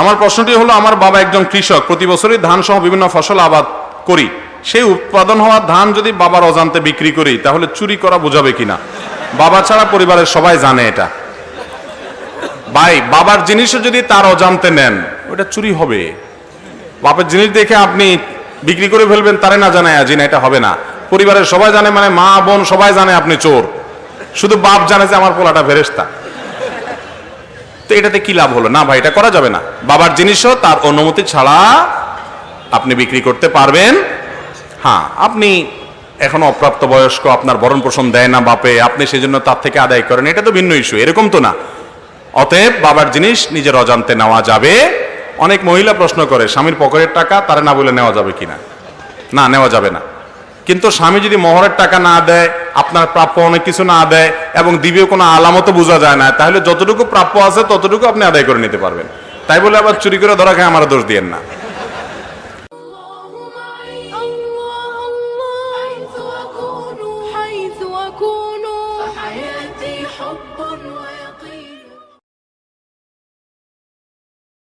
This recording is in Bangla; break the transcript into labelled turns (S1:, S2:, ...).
S1: আমার প্রশ্নটি হলো, আমার বাবা একজন কৃষক, প্রতি বছরই ধান সহ বিভিন্ন ফসল আবাদ করি। সেই উৎপাদন হওয়া ধান যদি বাবার অজান্তে বিক্রি করি, তাহলে চুরি করা বোঝাবে কিনা? বাবা ছাড়া পরিবারের সবাই জানে এটা। ভাই, বাবার জিনিসও যদি তার অজান্তে নেন, ওটা চুরি হবে। বাপের জিনিস দেখে আপনি বিক্রি করে ফেলবেন, তারে না জানায় আজি না, এটা হবে না। পরিবারের সবাই জানে মানে মা, বোন সবাই জানে আপনি চোর। শুধু বাপ জানে যে আমার পোলাটা ফেরেস্তা তো এটাতে কি লাভ হলো? না ভাই, এটা করা যাবে না। বাবার জিনিসও তার অনুমতি ছাড়া আপনি বিক্রি করতে পারবেন। হ্যাঁ আপনি এখনও অপ্রাপ্ত বয়স্ক, আপনার ভরণ পোষণ দেয় না বাপে, আপনি সেজন্য তার থেকে আদায় করেন, এটা তো ভিন্ন ইস্যু এরকম তো না। অতএব বাবার জিনিস নিজের অজান্তে নেওয়া যাবে। অনেক মহিলা প্রশ্ন করে, স্বামীর পকেটের টাকা তারা না বলে নেওয়া যাবে কিনা? না, নেওয়া যাবে না। কিন্তু স্বামী যদি মোহরের টাকা না দেয় আপনার প্রাপ্য অনেক কিছু না আদায় এবং দিবেও কোনো আলামতও বোঝা যায় না। তাহলে যতটুকু প্রাপ্য আছে, ততটুকু আপনি আদায় করে নিতে পারবেন। তাই বলে আবার চুরি করে ধরা খায় আমার দোষ দিয়েন না।